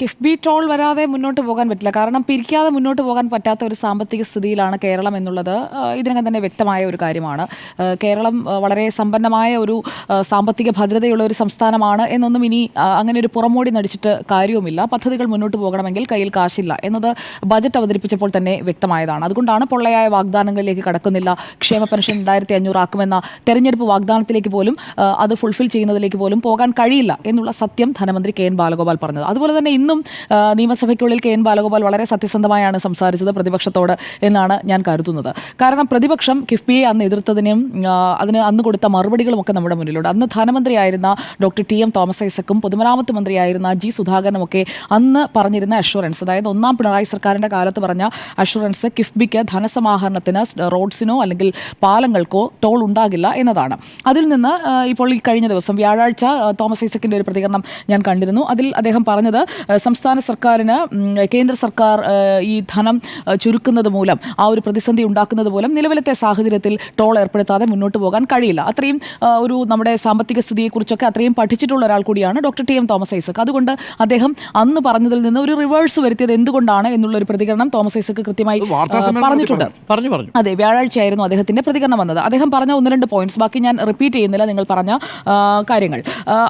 KIIFB toll വരാതെ മുന്നോട്ട് പോകാൻ പറ്റില്ല. കാരണം പിരിക്കാതെ മുന്നോട്ട് പോകാൻ പറ്റാത്ത ഒരു സാമ്പത്തിക സ്ഥിതിയിലാണ് കേരളം എന്നുള്ളത് ഇതിനകം തന്നെ വ്യക്തമായ ഒരു കാര്യമാണ്. കേരളം വളരെ സമ്പന്നമായ ഒരു സാമ്പത്തിക ഭദ്രതയുള്ള ഒരു സംസ്ഥാനമാണ് എന്നൊന്നും ഇനി അങ്ങനെ ഒരു പുറമോടി നടിച്ചിട്ട് കാര്യവുമില്ല. പദ്ധതികൾ മുന്നോട്ട് പോകണമെങ്കിൽ കയ്യിൽ കാശില്ല എന്നത് ബജറ്റ് അവതരിപ്പിച്ചപ്പോൾ തന്നെ വ്യക്തമായതാണ്. അതുകൊണ്ടാണ് പൊള്ളയായ വാഗ്ദാനങ്ങളിലേക്ക് കടക്കുന്നില്ല. ക്ഷേമ പെൻഷൻ രണ്ടായിരത്തി അഞ്ഞൂറാക്കുമെന്ന തെരഞ്ഞെടുപ്പ് വാഗ്ദാനത്തിലേക്ക് പോലും അത് ഫുൾഫിൽ ചെയ്യുന്നതിലേക്ക് പോലും പോകാൻ കഴിയില്ല എന്നുള്ള സത്യം ധനമന്ത്രി കെ എൻ ബാലഗോപാൽ പറഞ്ഞത്. അതുപോലെ തന്നെ ഇന്നും നിയമസഭയ്ക്കുള്ളിൽ കെ എൻ ബാലഗോപാൽ വളരെ സത്യസന്ധമായാണ് സംസാരിച്ചത് പ്രതിപക്ഷത്തോട് എന്നാണ് ഞാൻ കരുതുന്നത്. കാരണം പ്രതിപക്ഷം കിഫ്ബിയെ അന്ന് എതിർത്തതിനും അതിന് അന്ന് കൊടുത്ത മറുപടികളും ഒക്കെ നമ്മുടെ മുന്നിലുണ്ട്. അന്ന് ധനമന്ത്രിയായിരുന്ന ഡോക്ടർ ടി എം തോമസ് ഐസക്കും പൊതുമരാമത്ത് മന്ത്രിയായിരുന്ന ജി സുധാകരനും ഒക്കെ അന്ന് പറഞ്ഞിരുന്ന അഷുറൻസ് അതായത് ഒന്നാം പിണറായി സർക്കാരിന്റെ കാലത്ത് പറഞ്ഞ അഷുറൻസ് കിഫ്ബിക്ക് ധനസമാഹരണത്തിന് റോഡ്സിനോ അല്ലെങ്കിൽ പാലങ്ങൾക്കോ ടോൾ ഉണ്ടാകില്ല എന്നതാണ്. അതിൽ നിന്ന് ഇപ്പോൾ ഈ കഴിഞ്ഞ ദിവസം വ്യാഴാഴ്ച തോമസ് ഐസക്കിന്റെ ഒരു പ്രതികരണം ഞാൻ കണ്ടിരുന്നു. അതിൽ അദ്ദേഹം പറഞ്ഞത് സംസ്ഥാന സർക്കാരിന് കേന്ദ്ര സർക്കാർ ഈ ധനം ചുരുക്കുന്നത് മൂലം ആ ഒരു പ്രതിസന്ധി ഉണ്ടാക്കുന്നത് മൂലം നിലവിലത്തെ സാഹചര്യത്തിൽ ടോൾ ഏർപ്പെടുത്താതെ മുന്നോട്ട് പോകാൻ കഴിയില്ല. അത്രയും ഒരു നമ്മുടെ സാമ്പത്തിക സ്ഥിതിയെക്കുറിച്ചൊക്കെ അത്രയും പഠിച്ചിട്ടുള്ള ഒരാൾ കൂടിയാണ് doctor T M Thomas Isaac. അതുകൊണ്ട് അദ്ദേഹം അന്ന് പറഞ്ഞതിൽ നിന്ന് ഒരു റിവേഴ്സ് വരുത്തിയത് എന്തുകൊണ്ടാണ് എന്നുള്ള ഒരു പ്രതികരണം തോമസ് ഐസക് കൃത്യമായി പറഞ്ഞിട്ടുണ്ട്. പറഞ്ഞു. പറഞ്ഞു അതെ അതെ വ്യാഴാഴ്ചയായിരുന്നു അദ്ദേഹത്തിന്റെ പ്രതികരണം വന്നത്. അദ്ദേഹം പറഞ്ഞ ഒന്ന് രണ്ട് പോയിന്റ്സ് ബാക്കി ഞാൻ റിപ്പീറ്റ് ചെയ്യുന്നില്ല നിങ്ങൾ പറഞ്ഞ കാര്യങ്ങൾ.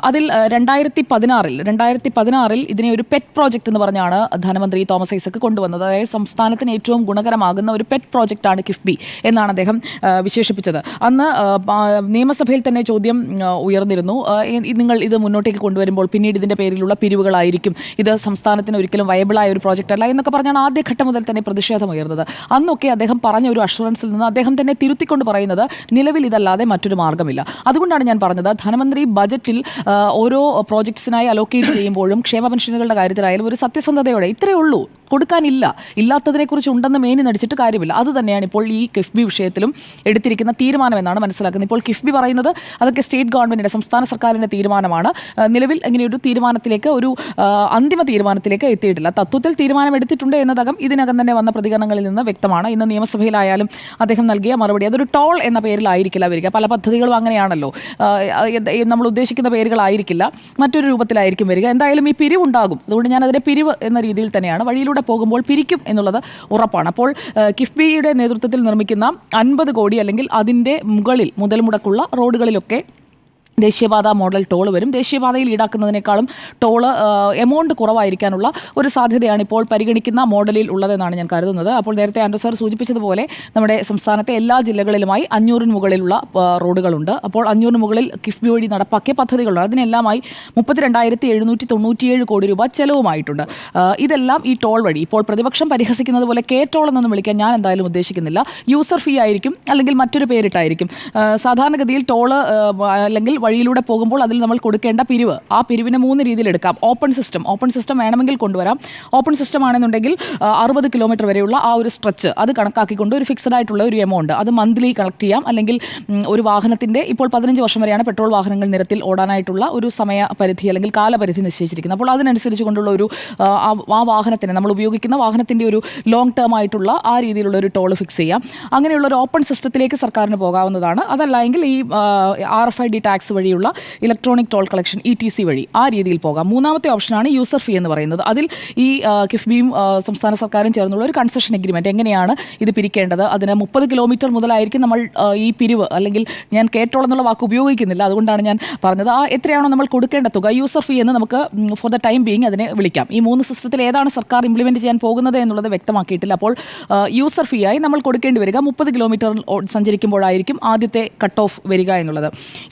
അതിൽ രണ്ടായിരത്തി പതിനാറിൽ രണ്ടായിരത്തി പതിനാറിൽ ഇതിനെ ഒരു പെറ്റ് പ്രോജക്റ്റ് എന്ന് പറഞ്ഞാണ് ധനമന്ത്രി തോമസ് ഐസക് കൊണ്ടുവന്നത്. അതായത് സംസ്ഥാനത്തിന് ഏറ്റവും ഗുണകരമാകുന്ന ഒരു പെറ്റ് പ്രോജക്റ്റാണ് കിഫ്ബി എന്നാണ് അദ്ദേഹം വിശേഷിപ്പിച്ചത്. അന്ന് നിയമസഭയിൽ തന്നെ ചോദ്യം ഉയർന്നിരുന്നു. നിങ്ങൾ ഇത് മുന്നോട്ടേക്ക് കൊണ്ടുവരുമ്പോൾ പിന്നീട് ഇതിന്റെ പേരിലുള്ള പിരിവുകളായിരിക്കും. ഇത് സംസ്ഥാനത്തിന് ഒരിക്കലും വയബിളായ ഒരു പ്രോജക്റ്റ് അല്ല എന്നൊക്കെ പറഞ്ഞാണ് ആദ്യഘട്ടം മുതൽ തന്നെ പ്രതിഷേധം ഉയർന്നത്. അന്നൊക്കെ അദ്ദേഹം പറഞ്ഞ ഒരു അഷുറൻസിൽ നിന്ന് അദ്ദേഹം തന്നെ തിരുത്തിക്കൊണ്ട് പറയുന്നത് നിലവിൽ ഇതല്ലാതെ മറ്റൊരു മാർഗമില്ല. അതുകൊണ്ടാണ് ഞാൻ പറഞ്ഞത് ധനമന്ത്രി ബജറ്റിൽ ഓരോ പ്രോജക്ട്സിനായി അലോക്കേറ്റ് ചെയ്യുമ്പോഴും ക്ഷേമ പെൻഷനുകളുടെ കാര്യത്തിലായാലും ഒരു സത്യസന്ധതയോടെ ഇത്രയേ ഉള്ളൂ. കൊടുക്കാനില്ല. ഇല്ലാത്തതിനെക്കുറിച്ച് ഉണ്ടെന്ന് മേനി നടിച്ചിട്ട് കാര്യമില്ല. അത് തന്നെയാണ് ഇപ്പോൾ ഈ കിഫ്ബി വിഷയത്തിലും എടുത്തിരിക്കുന്ന തീരുമാനമെന്നാണ് മനസ്സിലാക്കുന്നത്. ഇപ്പോൾ കിഫ്ബി പറയുന്നത് അതൊക്കെ സ്റ്റേറ്റ് ഗവൺമെന്റിന്റെ സംസ്ഥാന സർക്കാരിന്റെ തീരുമാനമാണ്. നിലവിൽ ഇങ്ങനെയൊരു തീരുമാനത്തിലേക്ക് ഒരു അന്തിമ തീരുമാനത്തിലേക്ക് എത്തിയിട്ടില്ല. തത്വത്തിൽ തീരുമാനം എടുത്തിട്ടുണ്ട് എന്നതകം ഇതിനകം തന്നെ വന്ന പ്രതികരണങ്ങളിൽ നിന്ന് വ്യക്തമാണ്. ഇന്ന് നിയമസഭയിലായാലും അദ്ദേഹം നൽകിയ മറുപടി അതൊരു ടോൾ എന്ന പേരിലായിരിക്കില്ല വരിക. പല പദ്ധതികളും അങ്ങനെയാണല്ലോ. നമ്മൾ ഉദ്ദേശിക്കുന്ന പേരുകളായിരിക്കില്ല. മറ്റൊരു രൂപത്തിലായിരിക്കും വരിക. എന്തായാലും ഈ പിരിവുണ്ടാകും. അതുകൊണ്ട് ഞാൻ അതിനെ പിരിവ് എന്ന രീതിയിൽ തന്നെയാണ് വഴിയിലൂടെ പോകുമ്പോൾ പിരിക്കും എന്നുള്ളത് ഉറപ്പാണ്. അപ്പോൾ കിഫ്ബിയുടെ നേതൃത്വത്തിൽ നിർമ്മിക്കുന്ന അൻപത് കോടി അല്ലെങ്കിൽ അതിന്റെ മുകളിൽ മുതൽ മുടക്കുള്ള റോഡുകളിലൊക്കെ ദേശീയപാത മോഡൽ ടോൾ വരും. ദേശീയപാതയിൽ ഈടാക്കുന്നതിനേക്കാളും ടോൾ എമൗണ്ട് കുറവായിരിക്കാനുള്ള ഒരു സാധ്യതയാണ് ഇപ്പോൾ പരിഗണിക്കുന്ന മോഡലിൽ ഉള്ളതെന്നാണ് ഞാൻ കരുതുന്നത്. അപ്പോൾ നേരത്തെ ആൻഡ്രു സാർ സൂചിപ്പിച്ചതുപോലെ നമ്മുടെ സംസ്ഥാനത്തെ എല്ലാ ജില്ലകളിലുമായി അഞ്ഞൂറിന് മുകളിലുള്ള റോഡുകളുണ്ട്. അപ്പോൾ അഞ്ഞൂറിന് മുകളിൽ കിഫ്ബി വഴി നടപ്പാക്കിയ പദ്ധതികളുണ്ട്. അതിനെല്ലാമായി മുപ്പത്തിരണ്ടായിരത്തി എഴുന്നൂറ്റി തൊണ്ണൂറ്റിയേഴ് കോടി രൂപ ചെലവുമായിട്ടുണ്ട്. ഇതെല്ലാം ഈ ടോൾ വഴി. ഇപ്പോൾ പ്രതിപക്ഷം പരിഹസിക്കുന്നത് പോലെ കെ ടോൾ എന്നൊന്നും വിളിക്കാൻ ഞാൻ എന്തായാലും ഉദ്ദേശിക്കുന്നില്ല. യൂസർ ഫീ ആയിരിക്കും അല്ലെങ്കിൽ മറ്റൊരു പേരിട്ടായിരിക്കും. സാധാരണഗതിയിൽ ടോൾ അല്ലെങ്കിൽ വഴിയിലൂടെ പോകുമ്പോൾ അതിൽ നമ്മൾ കൊടുക്കേണ്ട പിരിവ്. ആ പിരിവിനെ മൂന്ന് രീതിയിൽ എടുക്കാം. Open system. ഓപ്പൺ സിസ്റ്റം വേണമെങ്കിൽ കൊണ്ടുവരാം. ഓപ്പൺ സിസ്റ്റം ആണെന്നുണ്ടെങ്കിൽ അറുപത് കിലോമീറ്റർ വരെയുള്ള ആ ഒരു സ്ട്രെച്ച് അത് കണക്കാക്കിക്കൊണ്ട് ഒരു ഫിക്സഡ് ആയിട്ടുള്ള ഒരു എമൗണ്ട് അത് മന്ത്ലി കളക്ട് ചെയ്യാം. അല്ലെങ്കിൽ ഒരു വാഹനത്തിന്റെ ഇപ്പോൾ പതിനഞ്ച് വർഷം വരെയാണ് പെട്രോൾ വാഹനങ്ങൾ നിരത്തിൽ ഓടാനായിട്ടുള്ള ഒരു സമയ പരിധി അല്ലെങ്കിൽ കാലപരിധി നിശ്ചയിച്ചിരിക്കുന്നത്. അപ്പോൾ അതിനനുസരിച്ച് കൊണ്ടുള്ള ഒരു ആ വാഹനത്തിന് നമ്മൾ ഉപയോഗിക്കുന്ന വാഹനത്തിന്റെ ഒരു ലോങ് ടേം ആയിട്ടുള്ള ആ രീതിയിലുള്ള ഒരു ടോൾ ഫിക്സ് ചെയ്യാം. അങ്ങനെയുള്ള ഒരു ഓപ്പൺ സിസ്റ്റത്തിലേക്ക് സർക്കാരിന് പോകാവുന്നതാണ്. അതല്ല എങ്കിൽ ഈ R F I D tax വഴിയുള്ള electronic toll collection E T C വഴി ആ രീതിയിൽ പോകാം. മൂന്നാമത്തെ ഓപ്ഷനാണ് യൂസർ ഫീ എന്ന് പറയുന്നത്. അതിൽ ഈ കിഫ്ബിയും സംസ്ഥാന സർക്കാരും ചേർന്നുള്ള ഒരു കൺസെഷൻ എഗ്രിമെന്റ് എങ്ങനെയാണ് ഇത് പിരിക്കേണ്ടത്? അതിന് മുപ്പത് കിലോമീറ്റർ മുതലായിരിക്കും നമ്മൾ ഈ പിരിവ് അല്ലെങ്കിൽ ഞാൻ കേട്ടോളം എന്നുള്ള വാക്ക് ഉപയോഗിക്കുന്നില്ല. അതുകൊണ്ടാണ് ഞാൻ പറഞ്ഞത്. ആ എത്രയാണോ നമ്മൾ കൊടുക്കേണ്ട തുക യൂസർ ഫീ എന്ന് നമുക്ക് ഫോർ ദ ടൈം ബീങ് അതിനെ വിളിക്കാം. ഈ മൂന്ന് സിസ്റ്റത്തിൽ ഏതാണ് സർക്കാർ ഇംപ്ലിമെന്റ് ചെയ്യാൻ പോകുന്നത് എന്നുള്ളത് വ്യക്തമാക്കിയിട്ടില്ല. അപ്പോൾ യൂസർ ഫീ ആയി നമ്മൾ കൊടുക്കേണ്ടി വരിക. മുപ്പത് കിലോമീറ്റർ സഞ്ചരിക്കുമ്പോഴായിരിക്കും ആദ്യത്തെ കട്ട് ഓഫ് വരിക എന്നുള്ളത്.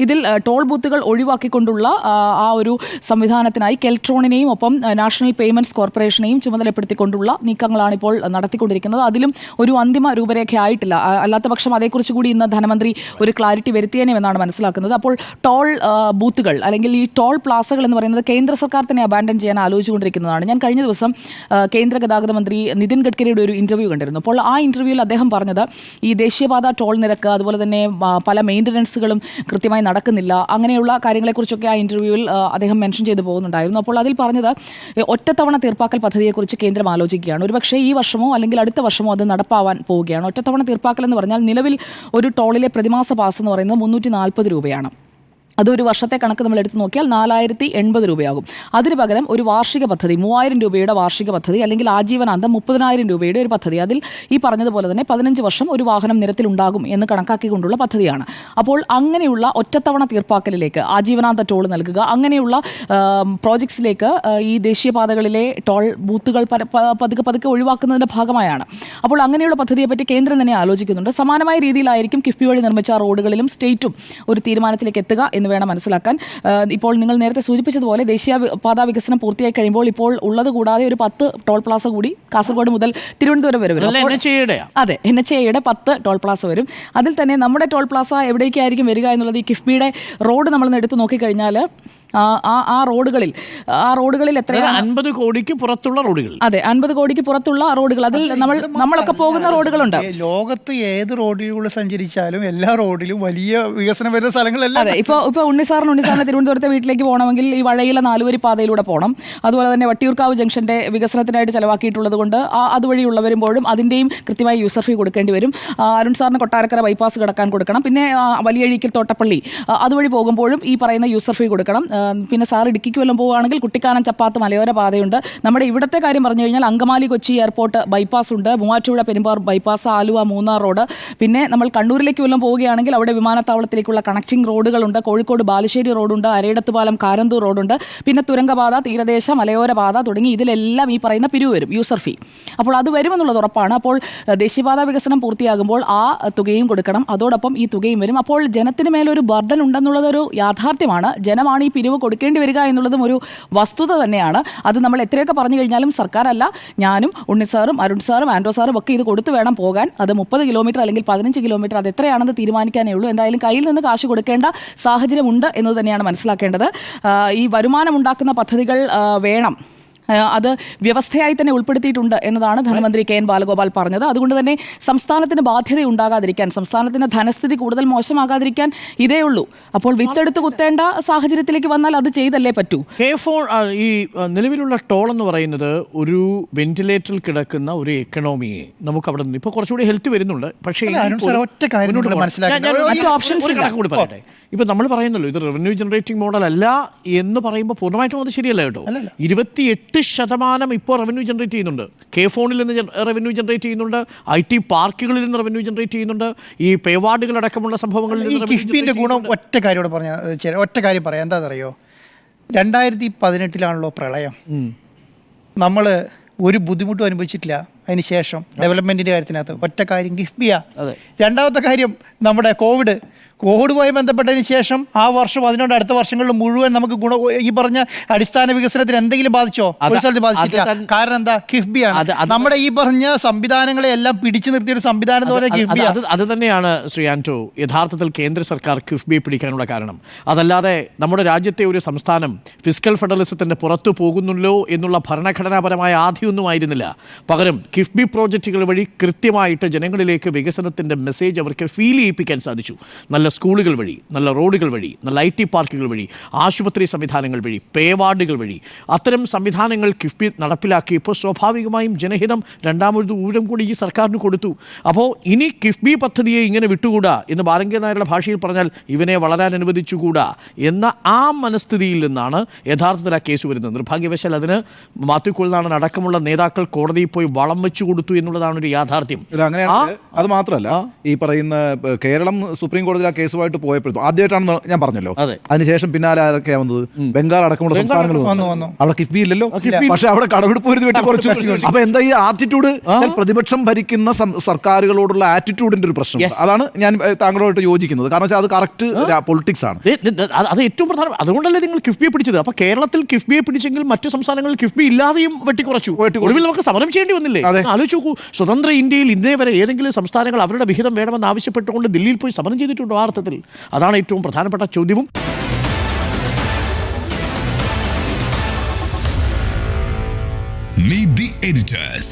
ഇതിൽ ടോൾ ബൂത്തുകൾ ഒഴിവാക്കിക്കൊണ്ടുള്ള ആ, ഒരു സംവിധാനത്തിനായി കെൽട്രോണിനെയും ഒപ്പം നാഷണൽ പേയ്മെന്റ്സ് കോർപ്പറേഷനെയും ചുമതലപ്പെടുത്തിക്കൊണ്ടുള്ള നീക്കങ്ങളാണ് ഇപ്പോൾ നടത്തിക്കൊണ്ടിരിക്കുന്നത്. അതിലും ഒരു അന്തിമ രൂപരേഖ ആയിട്ടില്ല. അല്ലാത്ത പക്ഷം അതേക്കുറിച്ച് കൂടി ഇന്ന് ധനമന്ത്രി ഒരു ക്ലാരിറ്റി വരുത്തിയേനെമെന്നാണ് മനസ്സിലാക്കുന്നത്. അപ്പോൾ ടോൾ ബൂത്തുകൾ അല്ലെങ്കിൽ ഈ ടോൾ പ്ലാസകൾ എന്ന് പറയുന്നത് കേന്ദ്ര സർക്കാർ തന്നെ അബാൻഡൻ ചെയ്യാൻ ആലോചിച്ചുകൊണ്ടിരിക്കുന്നതാണ്. ഞാൻ കഴിഞ്ഞ ദിവസം കേന്ദ്ര ഗതാഗത മന്ത്രി നിതിൻ ഗഡ്കരിയുടെ ഒരു ഇന്റർവ്യൂ കണ്ടിരുന്നു. അപ്പോൾ ആ ഇന്റർവ്യൂവിൽ അദ്ദേഹം പറഞ്ഞത് ഈ ദേശീയപാത ടോൾ നിരക്ക് അതുപോലെ തന്നെ പല മെയിന്റനൻസുകളും കൃത്യമായി നടക്കുന്നില്ല. അങ്ങനെയുള്ള കാര്യങ്ങളെക്കുറിച്ചൊക്കെ ആ ഇന്റർവ്യൂവിൽ അദ്ദേഹം മെൻഷൻ ചെയ്തു പോകുന്നുണ്ടായിരുന്നു. അപ്പോൾ അതിൽ പറഞ്ഞത് ഒറ്റത്തവണ തീർപ്പാക്കൽ പദ്ധതിയെക്കുറിച്ച് കേന്ദ്രം ആലോചിക്കുകയാണ്. ഒരുപക്ഷേ ഈ വർഷമോ അല്ലെങ്കിൽ അടുത്ത വർഷമോ അത് നടപ്പാവാൻ പോവുകയാണ്. ഒറ്റത്തവണ തീർപ്പാക്കൽ എന്ന് പറഞ്ഞാൽ നിലവിൽ ഒരു ടോളിലെ പ്രതിമാസ പാസ് എന്ന് പറയുന്നത് മുന്നൂറ്റി നാൽപ്പത് രൂപയാണ്. അതൊരു വർഷത്തെ കണക്ക് നമ്മൾ എടുത്തു നോക്കിയാൽ നാലായിരത്തി എൺപത് രൂപയാകും. അതിന് പകരം ഒരു വാർഷിക പദ്ധതി മൂവായിരം രൂപയുടെ വാർഷിക പദ്ധതി അല്ലെങ്കിൽ ആജീവനാന്തം മുപ്പതിനായിരം രൂപയുടെ ഒരു പദ്ധതി. അതിൽ ഈ പറഞ്ഞതുപോലെ തന്നെ പതിനഞ്ച് വർഷം ഒരു വാഹനം നിരത്തിലുണ്ടാകും എന്ന് കണക്കാക്കിക്കൊണ്ടുള്ള പദ്ധതിയാണ്. അപ്പോൾ അങ്ങനെയുള്ള ഒറ്റത്തവണ തീർപ്പാക്കലിലേക്ക് ആജീവനാന്ത ടോൾ നൽകുക അങ്ങനെയുള്ള പ്രോജക്ട്സിലേക്ക് ഈ ദേശീയപാതകളിലെ ടോൾ ബൂത്തുകൾ പതുക്കെ പതുക്കെ ഒഴിവാക്കുന്നതിന്റെ ഭാഗമായാണ്. അപ്പോൾ അങ്ങനെയുള്ള പദ്ധതിയെപ്പറ്റി കേന്ദ്രം തന്നെ ആലോചിക്കുന്നുണ്ട്. സമാനമായ രീതിയിലായിരിക്കും കിഫ്ബി വഴി നിർമ്മിച്ച റോഡുകളിലും സ്റ്റേറ്റും ഒരു തീരുമാനത്തിലേക്ക് എത്തുക എന്ന് വേണം മനസ്സിലാക്കാൻ. ഇപ്പോൾ നിങ്ങൾ നേരത്തെ സൂചിപ്പിച്ചതുപോലെ ദേശീയ പാതാ വികസനം പൂർത്തിയായി കഴിയുമ്പോൾ ഇപ്പോൾ ഉള്ളത് കൂടാതെ ഒരു പത്ത് ടോൾ പ്ലാസ കൂടി കാസർഗോഡ് മുതൽ തിരുവനന്തപുരം വരെ വരും. അതെ എൻ എച്ച് എയുടെ പത്ത് ടോൾ പ്ലാസ വരും. അതിൽ തന്നെ നമ്മുടെ ടോൾ പ്ലാസ എവിടേക്കായിരിക്കും വരിക എന്നുള്ളത് ഈ കിഫ്ബിയുടെ റോഡ് നമ്മൾ എടുത്ത് നോക്കിക്കഴിഞ്ഞാൽ ആ ആ- റോഡുകളിൽ ആ റോഡുകളിൽ എത്ര അൻപത് കോടിക്ക് പുറത്തുള്ള റോഡുകൾ. അതെ അൻപത് കോടിക്ക് പുറത്തുള്ള റോഡുകൾ. അതിൽ നമ്മൾ നമ്മളൊക്കെ പോകുന്ന റോഡുകളുണ്ട്. ലോകത്ത് ഏത് റോഡിലൂടെ സഞ്ചരിച്ചാലും എല്ലാ റോഡിലും വലിയ വികസനം വരുന്ന സ്ഥലങ്ങളെല്ലാം. അതെ ഇപ്പോൾ ഇപ്പോൾ ഉണ്ണിസാറിന് ഉണ്ണിസാറിന് തിരുവനന്തപുരത്തെ വീട്ടിലേക്ക് പോകണമെങ്കിൽ ഈ വഴയിലെ നാലുവരി പാതയിലൂടെ പോകണം. അതുപോലെ തന്നെ വട്ടിയൂർക്കാവ് ജംഗ്ഷന്റെ വികസനത്തിനായിട്ട് ചെലവാക്കിയിട്ടുള്ളത് കൊണ്ട് ആ അതുവഴിയുള്ള വരുമ്പോഴും അതിന്റെയും കൃത്യമായി യൂസർ ഫീ കൊടുക്കേണ്ടി വരും. അരുൺ സാറിന് കൊട്ടാരക്കര ബൈപ്പാസ് കിടക്കാൻ കൊടുക്കണം. പിന്നെ വലിയഴിക്കൽ തോട്ടപ്പള്ളി അതുവഴി പോകുമ്പോഴും ഈ പറയുന്ന യൂസർ ഫീ കൊടുക്കണം. പിന്നെ സാർ ഇടുക്കിക്ക് വല്ലതും പോവുകയാണെങ്കിൽ കുട്ടിക്കാനം ചപ്പാത്ത് മലയോര പാതയുണ്ട്. നമ്മുടെ ഇവിടുത്തെ കാര്യം പറഞ്ഞു കഴിഞ്ഞാൽ അങ്കമാലി കൊച്ചി എയർപോർട്ട് ബൈപ്പാസ് ഉണ്ട്. മൂവാറ്റുപുഴ പെരുമ്പാർ ബൈപ്പാസ് ആലുവ മൂന്നാർ റോഡ് പിന്നെ നമ്മൾ കണ്ണൂരിലേക്ക് വല്ലതും പോവുകയാണെങ്കിൽ അവിടെ വിമാനത്താവളത്തിലേക്കുള്ള കണക്റ്റിംഗ് റോഡുകളുണ്ട് കോഴിക്കോട് ബാലുശ്ശേരി റോഡുണ്ട് അരയിടത്ത് പാലം കാരന്തൂർ റോഡുണ്ട് പിന്നെ തുരങ്കപാത തീരദേശ മലയോര പാത തുടങ്ങി ഇതിലെല്ലാം ഈ പറയുന്ന പിരിവ് വരും യൂസർ ഫീ അപ്പോൾ അത് വരുമെന്നുള്ളത് ഉറപ്പാണ്. അപ്പോൾ ദേശീയപാത വികസനം പൂർത്തിയാകുമ്പോൾ ആ തുകയും കൊടുക്കണം. അതോടൊപ്പം ഈ തുകയും വരും. അപ്പോൾ ജനത്തിന് മേലൊരു ബർഡൻ ഉണ്ടെന്നുള്ളതൊരു യാഥാർത്ഥ്യമാണ്. ജനമാണ് ഈ പിരിവ് കൊടുക്കേണ്ടി വരിക എന്നുള്ളതും ഒരു വസ്തുത തന്നെയാണ്. അത് നമ്മൾ എത്രയൊക്കെ പറഞ്ഞു കഴിഞ്ഞാലും സർക്കാരല്ല. ഞാനും ഉണ്ണി സാറും അരുൺ സാറും ആൻഡോ സാറും ഒക്കെ ഇത് കൊടുത്തു വേണം പോകാൻ. അത് മുപ്പത് കിലോമീറ്റർ അല്ലെങ്കിൽ പതിനഞ്ച് കിലോമീറ്റർ അത് എത്രയാണെന്ന് തീരുമാനിക്കാനേ ഉള്ളൂ. എന്തായാലും കയ്യിൽ നിന്ന് കാശ് കൊടുക്കേണ്ട സാഹചര്യമുണ്ട് എന്ന് തന്നെയാണ് മനസ്സിലാക്കേണ്ടത്. ഈ വരുമാനം ഉണ്ടാക്കുന്ന പദ്ധതികൾ വേണം. അത് വ്യവസ്ഥയായി തന്നെ ഉൾപ്പെടുത്തിയിട്ടുണ്ട് എന്നതാണ് ധനമന്ത്രി കെ എൻ ബാലഗോപാൽ പറഞ്ഞത്. അതുകൊണ്ട് തന്നെ സംസ്ഥാനത്തിന് ബാധ്യത ഉണ്ടാകാതിരിക്കാൻ സംസ്ഥാനത്തിന്റെ ധനസ്ഥിതി കൂടുതൽ മോശമാകാതിരിക്കാൻ ഇതേ ഉള്ളൂ. അപ്പോൾ വിത്തെടുത്ത് കുത്തേണ്ട സാഹചര്യത്തിലേക്ക് വന്നാൽ അത് ചെയ്തല്ലേ പറ്റൂ? കെ ഫോൺ ഈ നിലവിലുള്ള ടോൾ എന്ന് പറയുന്നത് ഒരു വെന്റിലേറ്ററിൽ കിടക്കുന്ന ഒരു എക്കണോമിയെ നമുക്ക് അവിടെ നിന്ന് ഇപ്പൊ കുറച്ചുകൂടി ഹെൽത്ത് വരുന്നുണ്ട്. പക്ഷേ പറയട്ടെ. ഇപ്പൊ നമ്മൾ പറയുന്നല്ലോ ഇത് റവന്യൂ ജനറേറ്റിംഗ് മോഡൽ അല്ല എന്ന് പറയുമ്പോൾ പൂർണമായിട്ടും അത് ശരിയല്ല കേട്ടോ. അല്ലല്ല. ശതമാനം ഇപ്പോൾ റവന്യൂ ജനറേറ്റ് ചെയ്യുന്നുണ്ട്. കെ ഫോണിൽ നിന്ന് റവന്യൂ ജനറേറ്റ് ചെയ്യുന്നുണ്ട്. ഐ ടി പാർക്കുകളിൽ നിന്ന് റവന്യൂ ജനറേറ്റ് ചെയ്യുന്നുണ്ട്. ഈ പേവാർഡുകൾ അടക്കമുള്ള സംഭവങ്ങളിൽ നിന്ന് കിഫ്ബിന്റെ ഗുണം ഒറ്റ കാര്യം പറഞ്ഞ ഒറ്റ കാര്യം പറയാം. എന്താണെന്നറിയോ രണ്ടായിരത്തി പതിനെട്ടിലാണല്ലോ പ്രളയം. നമ്മൾ ഒരു ബുദ്ധിമുട്ടും അനുഭവിച്ചിട്ടില്ല. അതിന് ശേഷം ഡെവലപ്മെന്റിന്റെ കാര്യത്തിനകത്ത് ഒറ്റ കാര്യം ഗിഫ്ബിയ. രണ്ടാമത്തെ കാര്യം നമ്മുടെ കോവിഡ് കോവിഡുമായി ബന്ധപ്പെട്ടതിന് ശേഷം ആ വർഷം അതിനോട് അടുത്ത വർഷങ്ങളിൽ മുഴുവൻ നമുക്ക് ഗുണ ഈ പറഞ്ഞ അടിസ്ഥാന വികസനത്തിന് എന്തെങ്കിലും ബാധിച്ചോ? ബാധിച്ചില്ല ഒരു സ്ഥലത്ത് ബാധിച്ചിട്ടില്ല. കാരണം എന്താ? കിഫ്ബിയാണ് നമ്മുടെ ഈ പറഞ്ഞ സംവിധാനങ്ങളെ എല്ലാം പിടിച്ചു നിർത്തിയ ഒരു സംവിധാനം എന്ന് പറഞ്ഞാൽ അത് അത് തന്നെയാണ് ശ്രീ ആന്റോ. യഥാർത്ഥത്തിൽ കേന്ദ്ര സർക്കാർ കിഫ്ബിയെ പിടിക്കാനുള്ള കാരണം. അതല്ലാതെ നമ്മുടെ രാജ്യത്തെ ഒരു സംസ്ഥാനം ഫിസിക്കൽ ഫെഡറലിസത്തിന്റെ പുറത്തു പോകുന്നുള്ളൂ എന്നുള്ള ഭരണഘടനാപരമായ ആദ്യമൊന്നും ആയിരുന്നില്ല. പകരം കിഫ്ബി പ്രോജക്റ്റുകൾ വഴി കൃത്യമായിട്ട് ജനങ്ങളിലേക്ക് വികസനത്തിന്റെ മെസ്സേജ് അവർക്ക് ഫീൽ ചെയ്യിപ്പിക്കാൻ സാധിച്ചു. നല്ല സ്കൂളുകൾ വഴി നല്ല റോഡുകൾ വഴി നല്ല ഐ ടി പാർക്കുകൾ വഴി ആശുപത്രി സംവിധാനങ്ങൾ വഴി പേ വാർഡുകൾ വഴി. അത്തരം സംവിധാനങ്ങൾ കിഫ്ബി നടപ്പിലാക്കിയപ്പോൾ സ്വാഭാവികമായും ജനഹിതം രണ്ടാമത് ഊഴം കൂടി ഈ സർക്കാരിന് കൊടുത്തു. അപ്പോൾ ഇനി കിഫ്ബി പദ്ധതിയെ ഇങ്ങനെ വിട്ടുകൂടാ എന്ന് ബാലങ്കേ നായരുടെ ഭാഷയിൽ പറഞ്ഞാൽ ഇവനെ വളരാൻ അനുവദിച്ചുകൂടാ എന്ന ആ മനസ്ഥിതിയിൽ നിന്നാണ് യഥാർത്ഥത്തിൽ ആ കേസ് വരുന്നത്. നിർഭാഗ്യവശാൽ അതിന് മാത്യു കുൽനാടൻ അടക്കമുള്ള നേതാക്കൾ കോടതിയിൽ പോയി വളം വെച്ചു കൊടുത്തു എന്നുള്ളതാണ് ഒരു യാഥാർത്ഥ്യം. അങ്ങനെയാണ് അത് മാത്രമല്ല ഈ പറയുന്ന കേരളം സുപ്രീം കോടതിയിൽ ആ കേസുമായിട്ട് പോയപ്പോഴും ആദ്യമായിട്ടാണെന്ന് ഞാൻ പറഞ്ഞല്ലോ. അതിനുശേഷം പിന്നാലെ ആരൊക്കെയാ വന്നത് ബംഗാൾ അടക്കമുള്ള സംസ്ഥാനങ്ങൾ. അവിടെ കിഫ്ബി ഇല്ലല്ലോ. പക്ഷെ അവിടെ കടമെടുപ്പ് ഒരു വെട്ടി കുറച്ചു. അപ്പൊ എന്താ ഈ ആറ്റിറ്റ്യൂഡ്? പ്രതിപക്ഷം ഭരിക്കുന്ന സർക്കാരുകളോടുള്ള ആറ്റിറ്റ്യൂഡിന്റെ ഒരു പ്രശ്നം. അതാണ് ഞാൻ താങ്കളോട് താങ്കളോട്ട് യോജിക്കുന്നത്. കാരണം വെച്ചാൽ അത് കറക്റ്റ് പൊളിറ്റിക്സ് ആണ്. അത് ഏറ്റവും പ്രധാനം. അതുകൊണ്ടല്ലേ നിങ്ങൾ കിഫ്ബിയെ പിടിച്ചത്? അപ്പൊ കേരളത്തിൽ കിഫ്ബിയെ പിടിച്ചെങ്കിൽ മറ്റു സംസ്ഥാനങ്ങളിൽ കിഫ്ബി ഇല്ലാതെയും വെട്ടിക്കുറച്ചു. ഒടുവിൽ നമുക്ക് സമരം ചെയ്യേണ്ടി വന്നില്ലേ. ആലോചിച്ച് നോക്കൂ സ്വതന്ത്ര ഇന്ത്യയിൽ ഇന്നേ വരെ ഏതെങ്കിലും സംസ്ഥാനങ്ങൾ അവരുടെ വിഹിതം വേണമെന്ന് ആവശ്യപ്പെട്ടുകൊണ്ട് ദില്ലിയിൽ പോയി സമരം ചെയ്തിട്ടുണ്ടോ ആ അർത്ഥത്തിൽ? അതാണ് ഏറ്റവും പ്രധാനപ്പെട്ട ചോദ്യവും. Meet the editors.